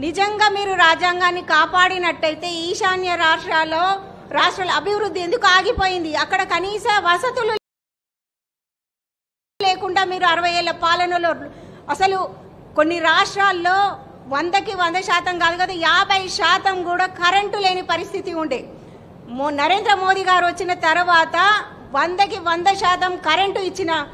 నిజంగా మీరు రాజ్యాంగాన్ని కాపాడినట్టయితే ఈశాన్య రాష్ట్రాల్లో రాష్ట్రాల అభివృద్ధి ఎందుకు ఆగిపోయింది? అక్కడ కనీస వసతులు లేకుండా మీరు అరవై ఏళ్ళ పాలనలో అసలు కొన్ని రాష్ట్రాల్లో వందకి వంద శాతం కాదు కదా యాభై శాతం కూడా కరెంటు లేని పరిస్థితి ఉండే. మో- నరేంద్ర మోదీ గారు వచ్చిన తర్వాత వందకి వంద శాతం కరెంటు ఇచ్చిన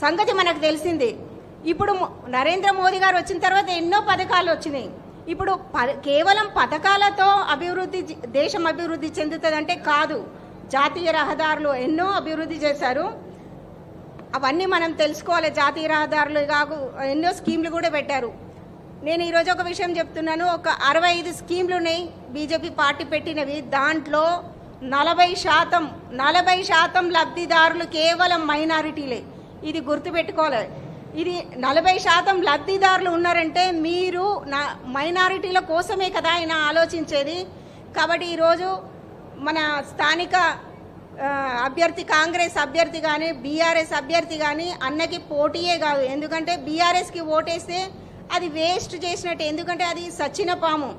సంగతి మనకు తెలిసింది. ఇప్పుడు నరేంద్ర మోదీ గారు వచ్చిన తర్వాత ఎన్నో పథకాలు వచ్చినాయి. ఇప్పుడు ప- కేవలం పథకాలతో అభివృద్ధి దేశం అభివృద్ధి చెందుతుందంటే కాదు. జాతీయ రహదారులు ఎన్నో అభివృద్ధి చేశారు. అవన్నీ మనం తెలుసుకోవాలి. జాతీయ రహదారులు కాకు ఎన్నో స్కీమ్లు కూడా పెట్టారు. నేను ఈరోజు ఒక విషయం చెప్తున్నాను. ఒక అరవై ఐదు స్కీమ్లు ఉన్నాయి బీజేపీ పార్టీ పెట్టినవి. దాంట్లో నలభై శాతం నలభై శాతం లబ్ధిదారులు కేవలం మైనారిటీలే. ఇది గుర్తుపెట్టుకోవాలి. ఇది నలభై శాతం లబ్ధిదారులు ఉన్నారంటే మీరు నా మైనారిటీల కోసమే కదా ఆయన ఆలోచించేది. కాబట్టి ఈరోజు మన స్థానిక అభ్యర్థి కాంగ్రెస్ అభ్యర్థి కానీ బీఆర్ఎస్ అభ్యర్థి కానీ అన్నకి పోటీయే కాదు. ఎందుకంటే బీఆర్ఎస్కి ఓటేస్తే అది వేస్ట్ చేసినట్టు. ఎందుకంటే అది సచ్చిన పాము.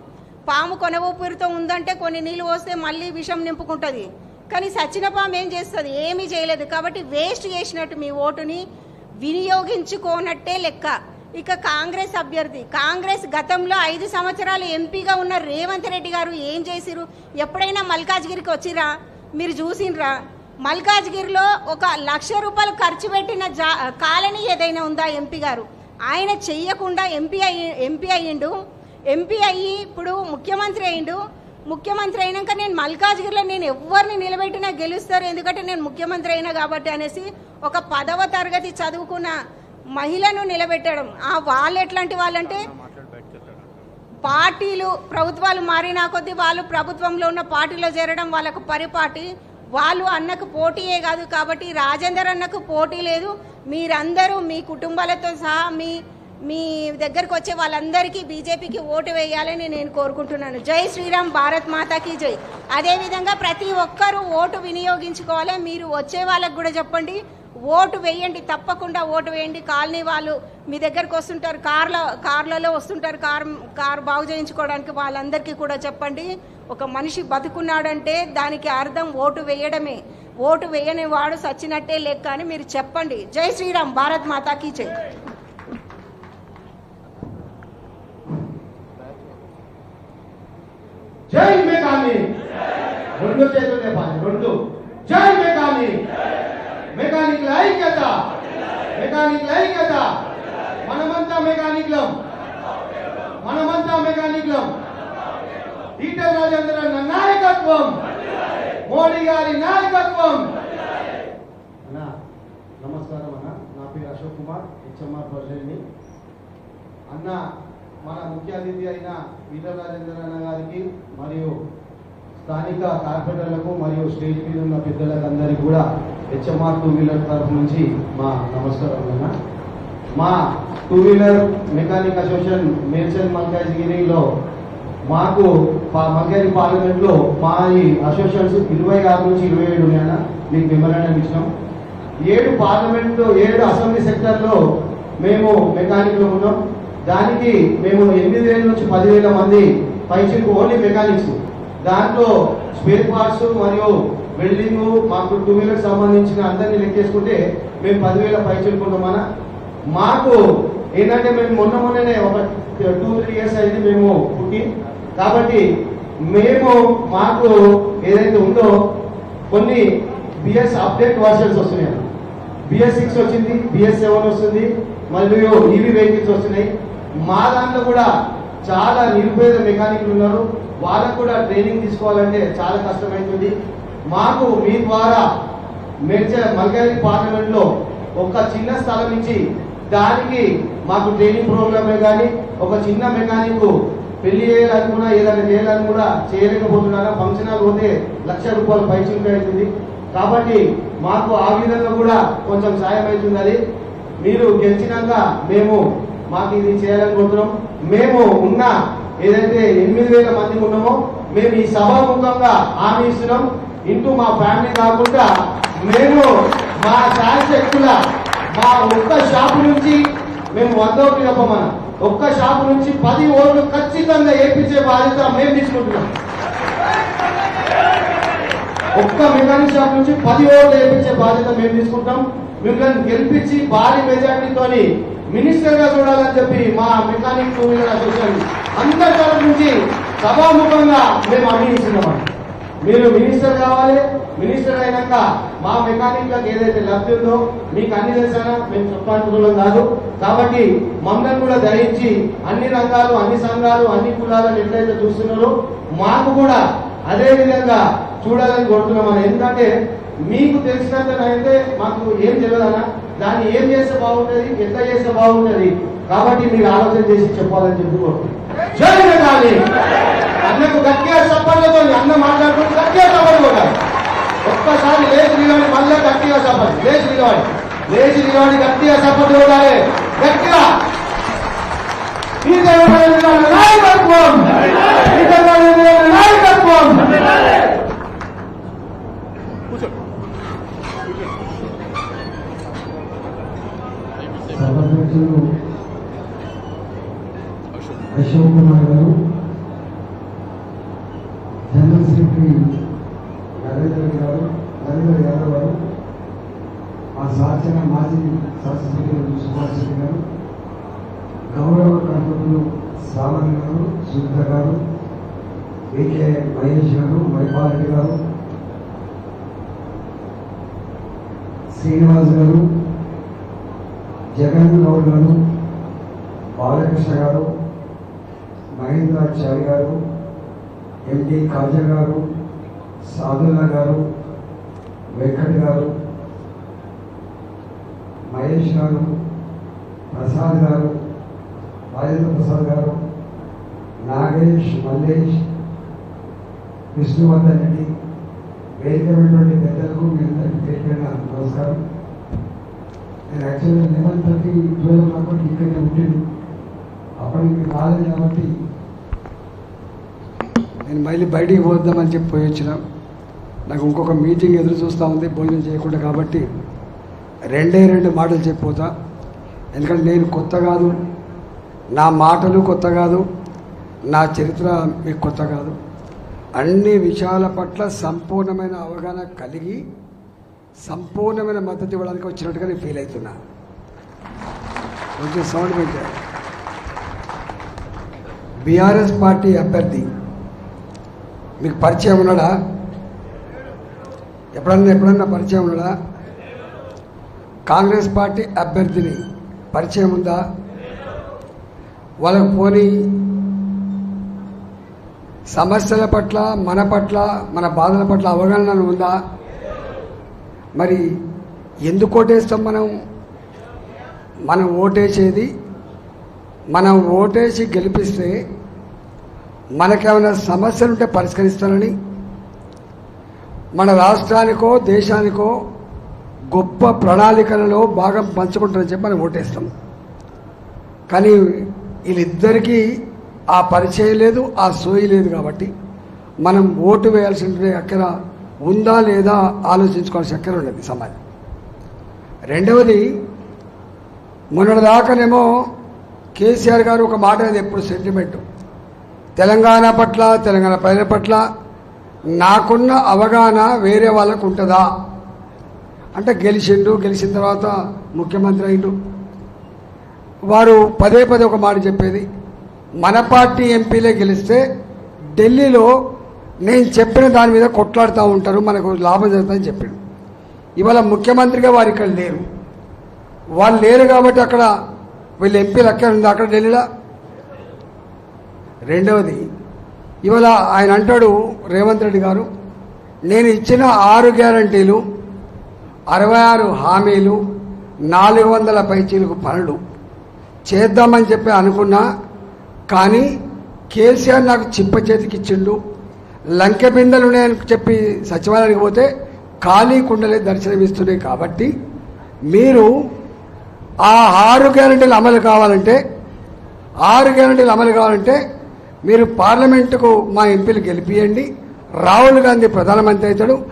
పాము కొనవూపిరితో ఉందంటే కొన్ని నీళ్ళు పోస్తే మళ్ళీ విషం నింపుకుంటుంది. కానీ సచ్చిన పాము ఏం చేస్తుంది? ఏమీ చేయలేదు. కాబట్టి వేస్ట్ చేసినట్టు మీ ఓటుని వినియోగించుకోనట్టే లెక్క. ఇక కాంగ్రెస్ అభ్యర్థి కాంగ్రెస్ గతంలో ఐదు సంవత్సరాలు ఎంపీగా ఉన్న రేవంత్ రెడ్డి గారు ఏం చేసిరు ఎప్పుడైనా మల్కాజ్గిరికి వచ్చిరా మీరు చూసినరా? మల్కాజ్గిరిలో ఒక లక్ష రూపాయలు ఖర్చు పెట్టిన జా కాలనీ ఏదైనా ఉందా ఎంపీ గారు? ఆయన చెయ్యకుండా ఎంపీ అయ్యి ఎంపీ అయ్యిండు. ఎంపీ అయ్యి ఇప్పుడు ముఖ్యమంత్రి అయ్యిండు. ముఖ్యమంత్రి అయినాక నేను మల్కాజ్గిరిలో నేను ఎవరిని నిలబెట్టినా గెలుస్తారు. ఎందుకంటే నేను ముఖ్యమంత్రి అయినా కాబట్టి అనేసి ఒక పదవ తరగతి చదువుకున్న మహిళను నిలబెట్టడం. ఆ వాళ్ళు ఎట్లాంటి వాళ్ళంటే పార్టీలు ప్రభుత్వాలు మారినా కొద్దీ వాళ్ళు ప్రభుత్వంలో ఉన్న పార్టీలో చేరడం వాళ్ళకు పరిపాటి. వాళ్ళు అన్నకు పోటీయే కాదు కాబట్టి రాజేందర్ అన్నకు పోటీ లేదు. మీరందరూ మీ కుటుంబాలతో సహా మీ మీ దగ్గరకు వచ్చే వాళ్ళందరికీ బీజేపీకి ఓటు వేయాలని నేను కోరుకుంటున్నాను. జై శ్రీరామ్ భారత్ మాతాకి జై. అదేవిధంగా ప్రతి ఒక్కరూ ఓటు వినియోగించుకోవాలి. మీరు వచ్చే వాళ్ళకు కూడా చెప్పండి. ఓటు వేయండి తప్పకుండా ఓటు వేయండి. కాలనీ వాళ్ళు మీ దగ్గరకు వస్తుంటారు కార్ల కార్లలో వస్తుంటారు కార్ కార్ బాగు చేయించుకోవడానికి వాళ్ళందరికీ కూడా చెప్పండి. ఒక మనిషి బతుకున్నాడంటే దానికి అర్థం ఓటు వేయడమే. ఓటు వేయని వాడు సచ్చినట్టే లెక్క అని మీరు చెప్పండి. జై శ్రీరామ్ భారత్ మాతాకి జై జై. రెండు చేతులు లేపాలి. రెండు. జై మెకానిక్. మెకానిక్ ఐక్యత. మెకానిక్ ఐక్యత. మనమంతా మెకానిక్లం. మనమంతా మెకానిక్లం. ఈటల్ రాజేంద్ర అన్న నాయకత్వం. మోడీ గారి నాయకత్వం. అన్నా నమస్కారం అన్న. నా పేరు అశోక్ కుమార్ హెచ్ఎంఆర్ ప్రెసిడెంట్ని అన్న మన ముఖ్య అతిథి అయిన ఈటల్ రాజేంద్ర అన్న గారికి మరియు స్థానిక కార్పొరేటర్లకు మరియు స్టేజ్ మీద ఉన్న పెద్దలకందరికీ కూడా హెచ్ఎంఆర్ టూ వీలర్ తరఫు నుంచి మా నమస్కారం అన్న. మా టూ వీలర్ మెకానిక్ అసోసియేషన్ మేల్చల్ మల్కాజ్గిరిలో మాకు పా- పార్లమెంట్లో మా ఈ అసోసియేషన్స్ ఇరవై ఆరు నుంచి ఇరవై ఏడు ఉన్నాయన్న మీకు మెమరాండం ఇచ్చినాం. ఏడు పార్లమెంట్ ఏడు అసెంబ్లీ సెక్టర్లో మేము మెకానిక్లు ఉన్నాం. దానికి మేము ఎనిమిది వేల నుంచి పదివేల మంది పైచిలకు ఓన్లీ మెకానిక్స్. దాంట్లో స్పేర్ పార్ట్స్ మరియు వెల్డింగ్ మాకు టూ వీలర్ సంబంధించిన అందరినీ లెక్కేసుకుంటే మేము పదివేల పై పైచిలుకుంటామన్న మాకు ఏంటంటే మేము మొన్న మొన్ననే ఒక టూ త్రీ ఇయర్స్ అయింది మేము పుట్టి. కాబట్టి మేము మాకు ఏదైతే ఉందో కొన్ని బిఎస్ అప్డేట్ వర్షన్స్ వస్తున్నాయి బిఎస్ సిక్స్ వచ్చింది బిఎస్ సెవెన్ వస్తుంది మరియు ఈవీ వెహికల్స్ వస్తున్నాయి. మా దాంట్లో కూడా చాలా నిరుపేద మెకానిక్లు ఉన్నారు. వాళ్ళకు కూడా ట్రైనింగ్ తీసుకోవాలంటే చాలా కష్టమవుతుంది మాకు మీ ద్వారా మెర్చ మల్కాయి పార్లమెంట్లో ఒక చిన్న స్థలం ఇచ్చి దానికి మాకు ట్రైనింగ్ ప్రోగ్రామే కానీ ఒక చిన్న మెకానిక్ పెళ్ళి చేయాలనుకున్నా కూడా ఏదైనా చేయాలని కూడా చేయలేకపోతున్నారా? ఫంక్షన్ హాల్ పోతే లక్ష రూపాయలు పైచింపు అవుతుంది. కాబట్టి మాకు ఆ విధంగా కూడా కొంచెం సాయం అవుతుంది మీరు గెలిచినాక మేము మాకు ఇది చేయాలనుకుంటున్నాం. మేము ఉన్న ఏదైతే ఎనిమిది వేల మంది ఉన్నామో మేము ఈ సభాముఖంగా హామీ ఇస్తున్నాం. ఇంటూ మా ఫ్యామిలీ కాకుండా మేము మా శాశక్తుల మా ఒక్క షాపు నుంచి మేము వంద ఒకటి చెప్పమన్నా ఒక్క షాపు నుంచి పది ఓట్లు ఖచ్చితంగా ఏపించే బాధ్యత మేము తీసుకుంటున్నాం. ఒక్క మెకానిక్ షాప్ నుంచి పది ఓట్లు వేయించే బాధ్యత మేము తీసుకుంటాం మిమ్మల్ని గెలిపించి భారీ మెజార్టీతోని మినిస్టర్గా చూడాలని చెప్పి మా మెకానిక్ టూ వీలర్ అసోసియేషన్ అందరి తరఫు నుంచి సభాముఖంగా మేము అందిస్తున్నాం మీరు మినిస్టర్ కావాలి మినిస్టర్ అయినాక మా మెకానిక్లకు ఏదైతే లబ్ధి ఉందో మీకు అన్ని తెలిసానా? మేము చెప్పాల్సిన కాదు. కాబట్టి మమ్మల్ని కూడా దయించి అన్ని రంగాలు అన్ని సంఘాలు అన్ని కులాలను ఎట్లయితే చూస్తున్నారో మాకు కూడా అదే విధంగా చూడాలని కోరుతున్నాం ఎందుకంటే మీకు తెలిసినంతనైతే మాకు ఏం తెలియదనా దాన్ని ఏం చేస్తే బాగుంటుంది ఎంత చేస్తే బాగుంటుంది? కాబట్టి మీరు ఆలోచన చేసి చెప్పాలని చెప్పి కోరుతున్నాం. అన్నకు గట్టిగా చప్పట్లతో అన్న మాట్లాడుకుంటే గట్టిగా చప్పట్లు కొట్టాలి ఒక్కసారి లేచి నిలబడి మళ్ళీ గట్టిగా చెప్పాలి లేచి నిలబడి. లేచి నిలబడి గట్టిగా చప్పట్లు కొట్టాలి గట్టిగా! నాయకత్వం! నాయకత్వం! కూర్చో. అధ్యక్షులు అశోక్ కుమార్ గారు జనరల్ సెక్రటరీ నరేంద్ర గారు నరేంద్ర యాదవ్ గారు మా శాసన మాజీ శాసనసభ్యులు సుభాష్ రెడ్డి గారు గౌరవ కర్మకులు శ్రావణ్ గారు సునీత గారు వికే మహేష్ గారు మహిపాల్ రెడ్డి గారు శ్రీనివాస్ గారు జగన్ గౌడ్ గారు బాలకృష్ణ గారు మహేంద్రాచార్య గారు ఎండి కాజా గారు సాధుల గారు వెంకట్ గారు మహేష్ గారు ప్రసాద్ గారు రాజేంద్ర ప్రసాద్ గారు నాగేష్ మల్లేష్ విష్ణువర్ధన్ రెడ్డి వేదికమైనటువంటి పెద్దలకు మీ అందరికీ పేరుపైన నమస్కారం. నేను యాక్చువల్గా లెవెన్ థర్టీ ట్వెల్వ్ కాబట్టి ఇక్కడే ఉండేది. అప్పటికి రాలేదు కాబట్టి నేను మళ్ళీ బయటికి పోద్దామని చెప్పి పోయి వచ్చిన. నాకు ఇంకొక మీటింగ్ ఎదురు చూస్తూ ఉంది భోజనం చేయకుండా కాబట్టి రెండే రెండు మాటలు చెప్పిపోతా. ఎందుకంటే నేను కొత్త కాదు నా మాటలు కొత్త కాదు నా చరిత్ర మీకు కొత్త కాదు. అన్ని విషయాల పట్ల సంపూర్ణమైన అవగాహన కలిగి సంపూర్ణమైన మద్దతు ఇవ్వడానికి వచ్చినట్టుగా నేను ఫీల్ అవుతున్నా. కొంచెం సౌండ్ పెంచారు బీఆర్ఎస్ పార్టీ అభ్యర్థి మీకు పరిచయం ఉన్నాడా? ఎప్పుడన్నా ఎప్పుడన్నా పరిచయం ఉన్నాడా? కాంగ్రెస్ పార్టీ అభ్యర్థిని పరిచయం ఉందా? వాళ్ళకు పోనీ సమస్యల పట్ల మన పట్ల మన బాధల పట్ల అవగాహన ఉందా? మరి ఎందుకు ఓటేస్తాం మనం? మనం ఓటేసేది మనం ఓటేసి గెలిపిస్తే మనకేమైనా సమస్యలు ఉంటే పరిష్కరిస్తానని మన రాష్ట్రానికో దేశానికో గొప్ప ప్రణాళికలలో భాగం పంచుకుంటారని చెప్పి మనం ఓటేస్తాం. కానీ వీళ్ళిద్దరికీ ఆ పరిచయం లేదు ఆ సోయి లేదు కాబట్టి మనం ఓటు వేయాల్సిన అక్కడ ఉందా లేదా ఆలోచించుకోవాల్సిన చక్కెర ఉండదు సమాజం. రెండవది మొన్నటిదాకానేమో కేసీఆర్ గారు ఒక మాట అనేది ఎప్పుడు సెంటిమెంటు తెలంగాణ పట్ల తెలంగాణ ప్రజల పట్ల నాకున్న అవగాహన వేరే వాళ్ళకు ఉంటుందా? అంటే గెలిచిండు గెలిచిన తర్వాత ముఖ్యమంత్రి అయిండు. వారు పదే పదే ఒక మాట చెప్పేది మన పార్టీ ఎంపీలే గెలిస్తే ఢిల్లీలో నేను చెప్పిన దాని మీద కొట్లాడుతూ ఉంటారు మనకు లాభం జరుగుతుందని చెప్పాడు. ఇవాళ ముఖ్యమంత్రిగా వారు ఇక్కడ లేరు. వాళ్ళు లేరు కాబట్టి అక్కడ వీళ్ళు ఎంపీలు అక్కడ ఉంది? అక్కడ ఢిల్లీలో? రెండవది ఇవాళ ఆయన అంటాడు రేవంత్ రెడ్డి గారు నేను ఇచ్చిన ఆరు గ్యారంటీలు అరవై ఆరు హామీలు నాలుగు వందల పైచీలకు పనులు చేద్దామని చెప్పి అనుకున్నా కానీ కేసీఆర్ నాకు చిప్ప చేతికి ఇచ్చిండు లంకెబిందెలు ఉన్నాయని చెప్పి సచివాలయానికి పోతే ఖాళీ కుండలే దర్శనమిస్తున్నాయి కాబట్టి మీరు ఆ ఆరు గ్యారంటీలు అమలు కావాలంటే ఆరు గ్యారంటీలు అమలు కావాలంటే మీరు పార్లమెంటుకు మా ఎంపీలు గెలిపియండి. రాహుల్ గాంధీ ప్రధానమంత్రి అవుతాడు.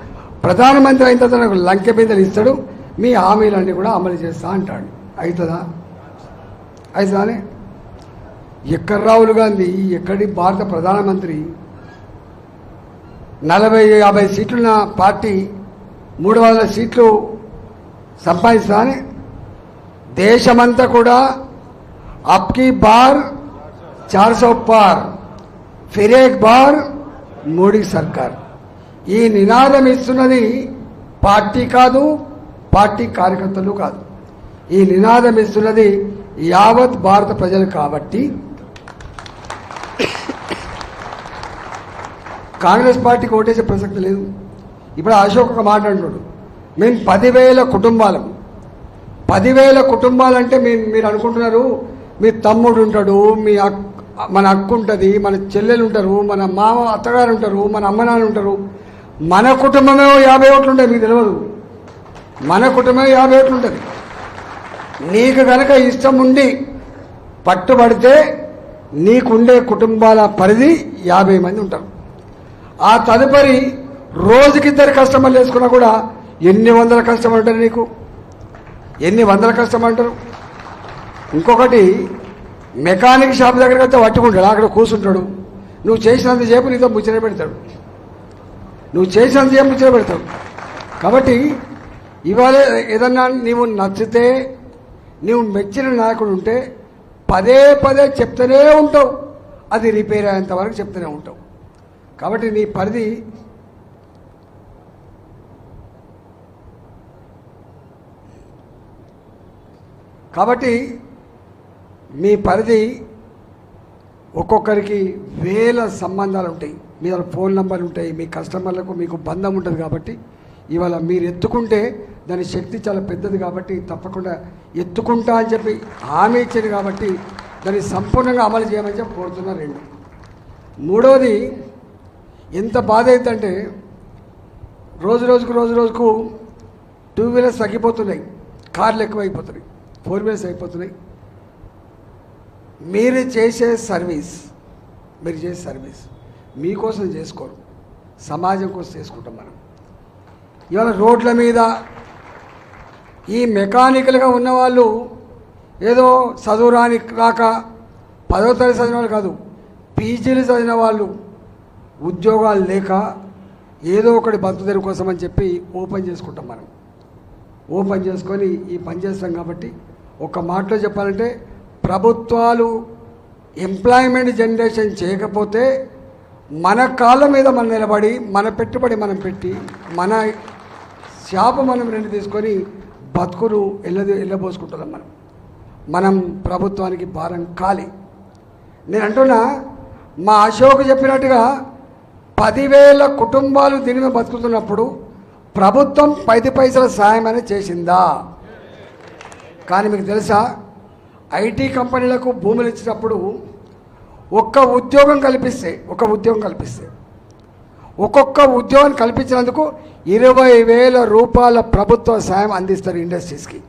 ప్రధానమంత్రి అయిన తర్వాత నాకు లంకె బిందెలు ఇస్తాడు. మీ హామీలన్నీ కూడా అమలు చేస్తా అంటాడు. అవుతుందా? అవుతుందానే? ఎక్కడ రాహుల్ గాంధీ? ఎక్కడి భారత ప్రధానమంత్రి? నలభై యాభై సీట్లున్న పార్టీ మూడు వందల సీట్లు సంపాదిస్తామని దేశమంతా కూడా అప్కి బార్ చార్ సౌ పార్ ఫిరేక్ బార్ మోడీ సర్కార్. ఈ నినాదం ఇస్తున్నది పార్టీ కాదు పార్టీ కార్యకర్తలు కాదు. ఈ నినాదం ఇస్తున్నది యావత్ భారత ప్రజలు కాబట్టి కాంగ్రెస్ పార్టీకి ఓటేసే ప్రసక్తి లేదు. ఇప్పుడు అశోక్ ఒక మాట అంటున్నాడు. మేము పదివేల కుటుంబాలం. పదివేల కుటుంబాలు అంటే మేము మీరు అనుకుంటున్నారు మీ తమ్ముడు ఉంటాడు మీ అక్ మన అక్కు ఉంటుంది మన చెల్లెలు ఉంటారు మన మామ అత్తగారు ఉంటారు మన అమ్మ నాన్న ఉంటారు. మన కుటుంబమే యాభై ఓట్లు ఉంటాయి మీకు తెలియదు మన కుటుంబమే యాభై ఓట్లు ఉంటుంది నీకు కనుక ఇష్టం ఉండి పట్టుబడితే నీకుండే కుటుంబాల పరిధి యాభై మంది ఉంటారు. ఆ తదుపరి రోజుకి ఇద్దరు కస్టమర్లు వేసుకున్నా కూడా ఎన్ని వందల కస్టమర్ ఉంటారు నీకు? ఎన్ని వందల కస్టమర్ అంటారు ఇంకొకటి మెకానిక్ షాప్ దగ్గరికి అయితే పట్టుకుంటాడు. అక్కడ కూర్చుంటాడు. నువ్వు చేసినంత చేపు నీతో ముచ్చట పెడతాడు. నువ్వు చేసినంత చేపు ముచ్చట పెడతావు కాబట్టి ఇవాళ ఏదన్నా నీవు నచ్చితే నీవు మెచ్చిన నాయకుడు ఉంటే పదే పదే చెప్తూనే ఉంటావు. అది రిపేర్ అయ్యేంత వరకు చెప్తూనే ఉంటావు. కాబట్టి నీ పరిధి కాబట్టి మీ పరిధి ఒక్కొక్కరికి వేల సంబంధాలు ఉంటాయి. మీ దగ్గర ఫోన్ నెంబర్లు ఉంటాయి మీ కస్టమర్లకు మీకు బంధం ఉంటుంది కాబట్టి ఇవాళ మీరు ఎత్తుకుంటే దాని శక్తి చాలా పెద్దది కాబట్టి తప్పకుండా ఎత్తుకుంటా అని చెప్పి హామీ ఇచ్చింది కాబట్టి దాన్ని సంపూర్ణంగా అమలు చేయమని చెప్పి కోరుతున్నా రెండు. మూడవది ఎంత బాధ అవుతుందంటే రోజు రోజుకు రోజు రోజుకు టూ వీలర్స్ తగ్గిపోతున్నాయి. కార్లు ఎక్కువైపోతున్నాయి. ఫోర్ వీలర్స్ అయిపోతున్నాయి. మీరు చేసే సర్వీస్ మీరు చేసే సర్వీస్ మీకోసం చేసుకోరు. సమాజం కోసం చేసుకుంటాం మనం. ఇవాళ రోడ్ల మీద ఈ మెకానికల్గా ఉన్నవాళ్ళు ఏదో చదువు రాని రాక పదో తరగతి చదివిన వాళ్ళు కాదు పీజీలు చదివిన వాళ్ళు ఉద్యోగాలు లేక ఏదో ఒకటి బతుకుదెరు కోసం అని చెప్పి ఓపెన్ చేసుకుంటాం మనం. ఓపెన్ చేసుకొని ఈ పని చేస్తాం కాబట్టి ఒక మాటలో చెప్పాలంటే ప్రభుత్వాలు ఎంప్లాయ్మెంట్ జనరేషన్ చేయకపోతే మన కాళ్ళ మీద మనం నిలబడి మన పెట్టుబడి మనం పెట్టి మన శాప మనం రెండు తీసుకొని బతుకులు ఎల్లది ఎల్లబోసుకుంటున్నాం మనం. మనం ప్రభుత్వానికి భారం కాలి. నేను అంటున్నా మా అశోక్ చెప్పినట్టుగా పదివేల కుటుంబాలు దీని మీద బతుకుతున్నప్పుడు ప్రభుత్వం పది పైసల సాయం అనేది చేసిందా? కానీ మీకు తెలుసా ఐటీ కంపెనీలకు భూములు ఇచ్చినప్పుడు ఒక్క ఉద్యోగం కల్పిస్తే ఒక ఉద్యోగం కల్పిస్తే ఒక్కొక్క ఉద్యోగం కల్పించినందుకు ఇరవై వేల రూపాయల ప్రభుత్వ సాయం అందిస్తారు ఇండస్ట్రీస్కి.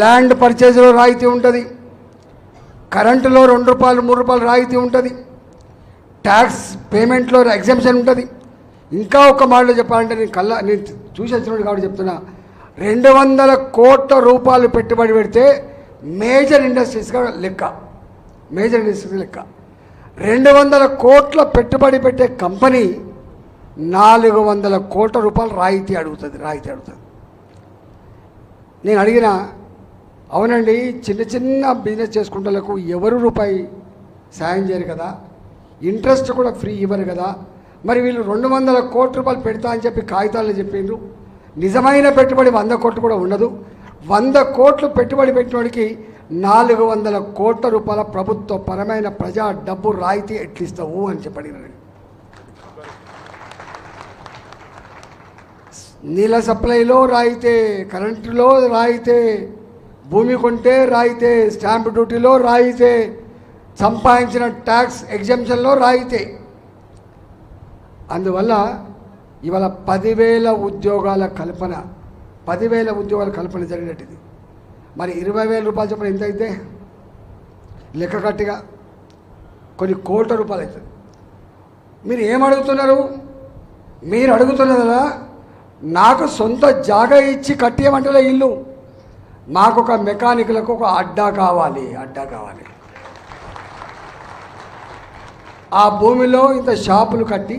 ల్యాండ్ పర్చేజ్లో రాయితీ ఉంటుంది కరెంటులో రెండు రూపాయలు మూడు రూపాయలు రాయితీ ఉంటుంది ట్యాక్స్ పేమెంట్లో ఎగ్జామ్షన్ ఉంటుంది. ఇంకా ఒక మాటలో చెప్పాలంటే నేను కళ్ళ నేను చూసి కాబట్టి చెప్తున్నా. రెండు వందల కోట్ల రూపాయలు పెట్టుబడి పెడితే మేజర్ ఇండస్ట్రీస్గా లెక్క. మేజర్ ఇండస్ట్రీస్ లెక్క. రెండు వందల కోట్ల పెట్టుబడి పెట్టే కంపెనీ నాలుగు వందల కోట్ల రూపాయలు రాయితీ అడుగుతుంది రాయితీ అడుగుతుంది. నేను అడిగిన అవునండి చిన్న చిన్న బిజినెస్ చేసుకుంటలకు ఎవరు రూపాయి సాయం చేయరు కదా? ఇంట్రెస్ట్ కూడా ఫ్రీ ఇవ్వరు కదా. మరి వీళ్ళు రెండు వందల కోట్ల రూపాయలు పెడతా అని చెప్పి కాగితాల్లో చెప్పిండ్రు. నిజమైన పెట్టుబడి వంద కోట్లు కూడా ఉండదు. వంద కోట్లు పెట్టుబడి పెట్టినోడికి నాలుగు వందల కోట్ల రూపాయల ప్రభుత్వ పరమైన ప్రజా డబ్బు రాయితీ ఎట్లిస్తావు అని చెప్పి నీళ్ళ సప్లైలో రాయితే కరెంటులో రాయితే భూమి కొంటే రాయితే స్టాంప్ డ్యూటీలో రాయితే సంపాదించిన ట్యాక్స్ ఎగ్జామ్షన్లో రాయితే. అందువల్ల ఇవాళ పదివేల ఉద్యోగాల కల్పన పదివేల ఉద్యోగాల కల్పన జరిగినట్టుది. మరి ఇరవై వేల రూపాయలు చొప్పున ఎంత అయితే లెక్క కట్టిగా కొన్ని కోట్ల రూపాయలు అవుతుంది మీరు ఏమడుగుతున్నారు మీరు అడుగుతున్నదా నాకు సొంత జాగా ఇచ్చి కట్టేయమంటారా ఇల్లు. మాకు ఒక ఒక అడ్డా కావాలి అడ్డా కావాలి. ఆ భూమిలో ఇంత షాపులు కట్టి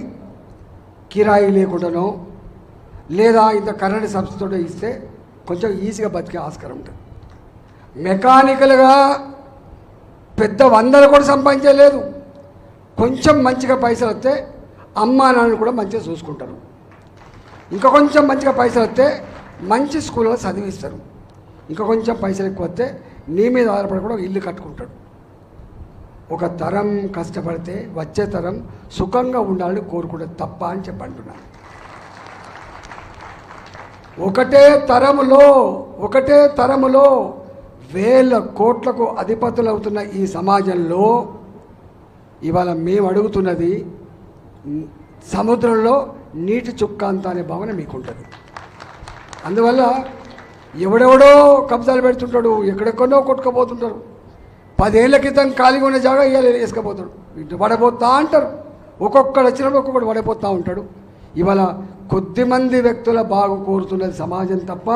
కిరాయి లేకుండానో లేదా ఇంత కరెంట్ సబ్సిడీతో ఇస్తే కొంచెం ఈజీగా బతికే ఆస్కారం ఉంటుంది. మెకానికల్గా పెద్ద వందలు కూడా సంపాదించలేదు. కొంచెం మంచిగా పైసలు వస్తే అమ్మా నాన్నని కూడా మంచిగా చూసుకుంటారు. ఇంకా కొంచెం మంచిగా పైసలు వస్తే మంచి స్కూల్లో చదివిస్తారు. ఇంకా కొంచెం పైసలు ఎక్కువ వస్తే నీ మీద ఆధారపడి కూడా ఇల్లు కట్టుకుంటాడు. ఒక తరం కష్టపడితే వచ్చే తరం సుఖంగా ఉండాలని కోరుకుంటే తప్ప అని చెప్పంటున్నాను ఒకటే తరములో ఒకటే తరములో వేల కోట్లకు అధిపతులు అవుతున్న ఈ సమాజంలో ఇవాళ మేము అడుగుతున్నది సముద్రంలో నీటి చుక్క అంత అనే భావన మీకుంటుంది. అందువల్ల ఎవడెవడో కబ్జాలు పెడుతుంటాడు ఎక్కడెక్కడో కొట్టుకుపోతుంటారు పదేళ్ళ క్రితం ఖాళీగా ఉన్న జాగా ఇవాళ వేసుకపోతాడు. ఇటు పడబోతా అంటారు. ఒక్కొక్కడు వచ్చినప్పుడు ఒక్కొక్కడు పడిపోతూ ఉంటాడు. ఇవాళ కొద్దిమంది వ్యక్తుల బాగు కోరుతున్నది సమాజం తప్ప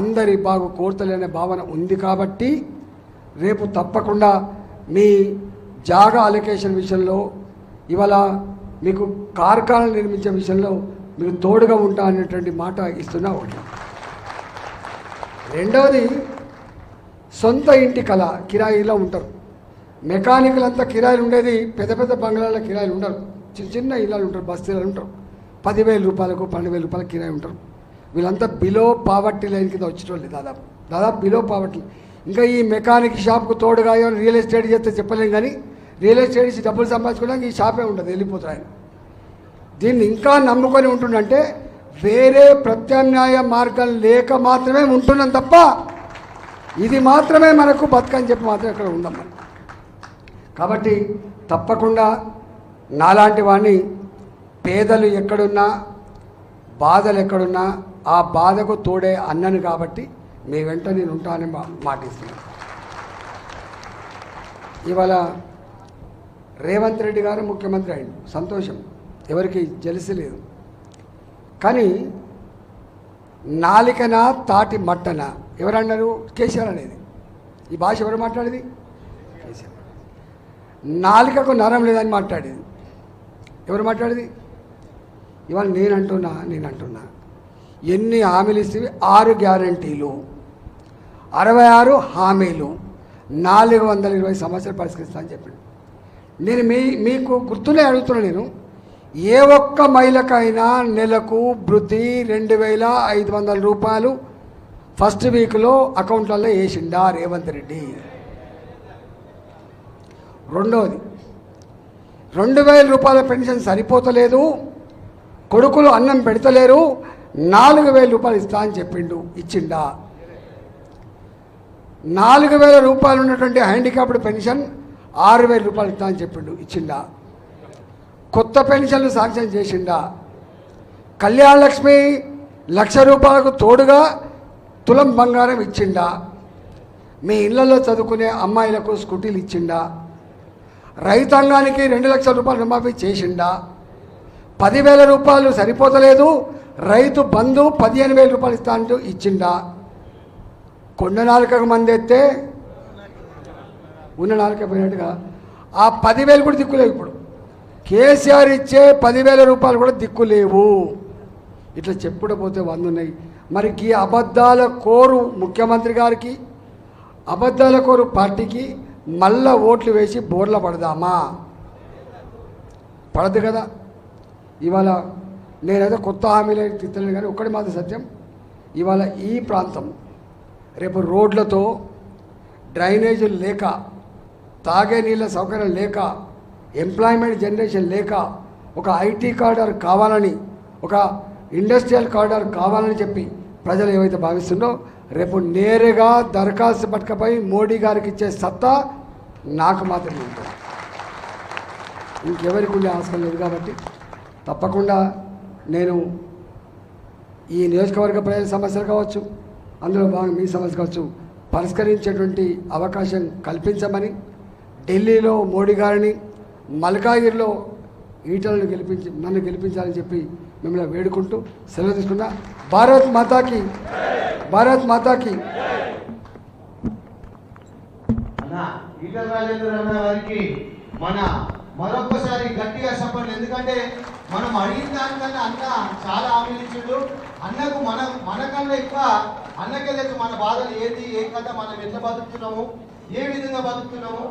అందరి బాగు కోరుతలేనే భావన ఉంది కాబట్టి రేపు తప్పకుండా మీ జాగా అలొకేషన్ విషయంలో ఇవాళ మీకు కార్ఖానాలు నిర్మించే విషయంలో మీకు తోడుగా ఉంటా అనేటువంటి మాట ఇస్తున్నా ఒకటి. రెండవది సొంత ఇంటి కళ కిరాయిలో ఉంటారు. మెకానికల్ అంతా కిరాయిలు ఉండేది పెద్ద పెద్ద బంగ్లాల కిరాయిలు ఉండరు. చిన్న చిన్న ఇళ్ళు ఉంటారు బస్తీలు ఉంటారు. పదివేల రూపాయలకు పన్నెండు వేల రూపాయలకు కిరాయి ఉంటారు. వీళ్ళంతా బిలో పావర్టీ లైన్ కింద వచ్చేటోళ్ళు దాదాపు. దాదాపు బిలో పావర్టీ. ఇంకా ఈ మెకానిక్ షాప్కు తోడుగా రియల్ ఎస్టేట్ చేస్తే చెప్పలేం కానీ రియల్ ఎస్టేట్ ఇచ్చి డబ్బులు సంపాదించుకోవడానికి ఈ షాపే ఉండదు వెళ్ళిపోతారు ఆయన. దీన్ని ఇంకా నమ్ముకొని ఉంటుండంటే వేరే ప్రత్యామ్నాయ మార్గం లేక మాత్రమే ఉంటున్నాం తప్ప ఇది మాత్రమే మనకు బతకని చెప్పి మాత్రం ఇక్కడ ఉందమ్మ. కాబట్టి తప్పకుండా నాలాంటి వాడిని పేదలు ఎక్కడున్నా బాధలు ఎక్కడున్నా ఆ బాధకు తోడే అన్నను కాబట్టి మీ వెంట నేను ఉంటానని మా- మాటిస్తున్నాను ఇవాళ రేవంత్ రెడ్డి గారు ముఖ్యమంత్రి అయింది సంతోషం. ఎవరికి జలిసి లేదు. కానీ నాలికన తాటి మట్టన? ఎవరన్నారు? కేసీఆర్ అనేది. ఈ భాష ఎవరు మాట్లాడేది? కేసీఆర్. నాలికకు నరం లేదని మాట్లాడేది. ఎవరు మాట్లాడేది? ఇవాళ నేను అంటున్నా నేను అంటున్నా ఎన్ని హామీలు ఇస్తే ఆరు గ్యారంటీలు. అరవై ఆరు హామీలు. నాలుగు వందల ఇరవై సమస్యలు పరిష్కరిస్తా అని చెప్పాడు. నేను మీ మీకు గుర్తునే అడుగుతున్నా నేను. ఏ ఒక్క మహిళకైనా నెలకు వృద్ధి రెండు వేల ఐదు వందల రూపాయలు ఫస్ట్ వీక్లో అకౌంట్లలో వేసిండా రేవంత్ రెడ్డి. రెండవది రెండు వేల రూపాయల పెన్షన్ సరిపోతలేదు కొడుకులు అన్నం పెడతలేరు నాలుగు వేల రూపాయలు ఇస్తా అని చెప్పిండు ఇచ్చిండా. నాలుగు వేల రూపాయలు ఉన్నటువంటి హ్యాండిక్యాప్డ్ పెన్షన్ ఆరు వేల రూపాయలు ఇస్తా అని చెప్పిండు ఇచ్చిండా. కొత్త పెన్షన్లు శాంక్షన్ చేసిండా? కళ్యాణ లక్ష్మి లక్ష రూపాయలకు తోడుగా తులం బంగారం ఇచ్చిండా? మీ ఇళ్ళలో చదువుకునే అమ్మాయిలకు స్కూటీలు ఇచ్చిండా? రైతాంగానికి రెండు లక్షల రూపాయలు రుణమాఫీ చేసిండా? పదివేల రూపాయలు సరిపోతలేదు రైతు బంధు పదిహేను వేల రూపాయలు ఇస్తా అంటూ ఇచ్చిండా? కొండ నాలుకకు మంది ఎత్తే ఉన్న నాలుక పోయినట్టుగా. ఆ పదివేలు కూడా దిక్కులేవు ఇప్పుడు. కేసీఆర్ ఇచ్చే పదివేల రూపాయలు కూడా దిక్కు లేవు. ఇట్లా చెప్పుడ పోతే వంద ఉన్నాయి మరి ఈ అబద్ధాల కోరు ముఖ్యమంత్రి గారికి అబద్ధాల కోరు పార్టీకి మళ్ళా ఓట్లు వేసి బోర్ల పడదామా? పడదు కదా. ఇవాళ నేనైతే కొత్త హామీలు తిత్తలేదు కానీ ఒక్కటి మాత్రం సత్యం. ఇవాళ ఈ ప్రాంతం రేపు రోడ్లతో డ్రైనేజీలు లేక తాగే నీళ్ళ సౌకర్యం లేక ఎంప్లాయ్మెంట్ జనరేషన్ లేక ఒక ఐటీ కార్డర్ కావాలని ఒక ఇండస్ట్రియల్ కార్డర్ కావాలని చెప్పి ప్రజలు ఏవైతే భావిస్తుందో రేపు నేరుగా దరఖాస్తు పట్టుకపోయి మోడీ గారికి ఇచ్చే సత్తా నాకు మాత్రమే ఉంటుంది. ఇంకెవరికి ఉండే అవసరం లేదు కాబట్టి తప్పకుండా నేను ఈ నియోజకవర్గ ప్రజల సమస్యలు కావచ్చు అందులో భాగం మీ సమస్య కావచ్చు పరిష్కరించేటువంటి అవకాశం కల్పించమని ఢిల్లీలో మోడీ గారిని మల్కాగిరిలో ఈటలను గెలిపించి నన్ను గెలిపించాలని చెప్పి మిమ్మల్ని వేడుకుంటూ సెలవు తీసుకున్నా. భారత్ మాతాకి భారత్ మాతాకి. ఈటల రాజేంద్ర గారికి మన మరొకసారి గట్టిగా చెప్పండి. ఎందుకంటే మనం అడిగిన దానికన్నా అన్న చాలా హామీలు ఇచ్చిండు. అన్నకు మన మనకన్నా ఎక్కువ అన్నకే తెలుసు మన బాధలు ఏది ఏ కథ మనం ఎట్లా బతుకుతున్నాము ఏ విధంగా బతుకుతున్నాము.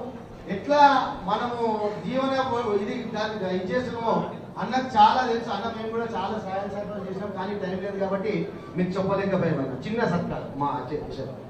ఎట్లా మనము జీవన ఇది దాన్ని ఇది చేస్తున్నామో అన్నకు చాలా తెలుసు. అన్న మేము కూడా చాలా సహాయం సహాయం చేసినాం. కానీ టైం లేదు కాబట్టి మీకు చెప్పలేకపోయాం చిన్న సత్కారం మా చే-